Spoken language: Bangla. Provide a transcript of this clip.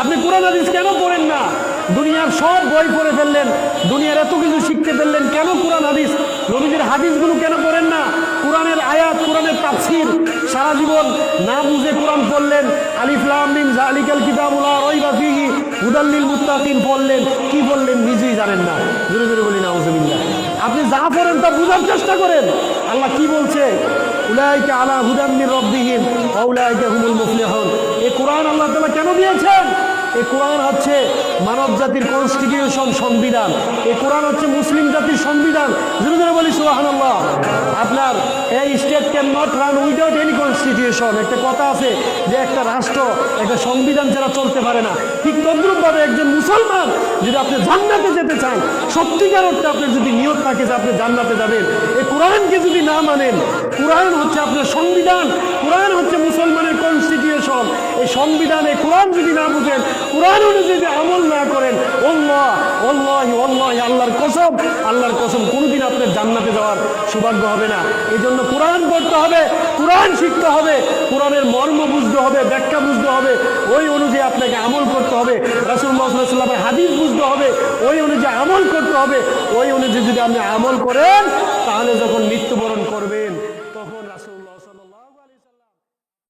আপনি কোরআন হাদিস কেন পড়েন না? দুনিয়ার সব বই পড়ে ফেললেন, দুনিয়ার এত কিছু শিখতে ফেললেন, কেন কোরআন হাদিস? নবীদের হাদিসগুলো কেন পড়েন না? কোরআনের আয়াত কোরআনের তাফসির, সারা জীবন না বুঝে কোরআন পড়লেন আলিফলাম মিন জালিকাল কিতাবুল্লাহ রইবা ফিহি হুদাল্লিল মুত্তাকিন পড়লেন, কি বললেন নিজেই জানেন না। জোরে জোরে বলি নাউজুবিল্লাহ আপনি যা পড়েন তা বোঝার চেষ্টা করেন। আল্লাহ কি বলছে? উলাইকা আলা হুদাম মির রব্বিহিম, ওয়া উলাইকা হুমুল মুফলিহুন। এই কোরআন আল্লাহ তাআলা কেন দিয়েছেন? এই কোরআন হচ্ছে মানব জাতির কনস্টিটিউশন সংবিধান। এই কোরআন হচ্ছে মুসলিম জাতির সংবিধান। জোরে জোরে বলি, সুবহানাল্লাহ। আপনার এই state can not run without any constitution. একটা কথা আছে যে একটা রাষ্ট্র, একটা সংবিধান ছাড়া চলতে পারে না। ঠিক তদ্রুপভাবে একজন মুসলমান যদি আপনি জান্নাতে যেতে চান, সত্যিকার অর্থে আপনার যদি নিয়ত থাকে যে আপনি জান্নাতে যাবেন, এই কোরআনকে যদি না মানেন, কোরআন হচ্ছে আপনার সংবিধান, কোরআন হচ্ছে সংবিধানে কোরআন যদি না বুঝেন, কোরআন অনুযায়ী আমল না করেন আল্লাহর কসম আল্লাহর কসম, কোনোদিন আপনার জান্নাতে যাওয়ার সৌভাগ্য হবে না। এই জন্য কোরআন পড়তে হবে, কোরআন শিখতে হবে, কোরআনের মর্ম বুঝতে হবে, ব্যাখ্যা বুঝতে হবে, ওই অনুযায়ী আপনাকে আমল করতে হবে, রাসুল সাল্লামের হাদিস বুঝতে হবে, ওই অনুযায়ী আমল করতে হবে, ওই অনুযায়ী যদি আপনি আমল করেন, তাহলে যখন মৃত্যুবরণ করবেন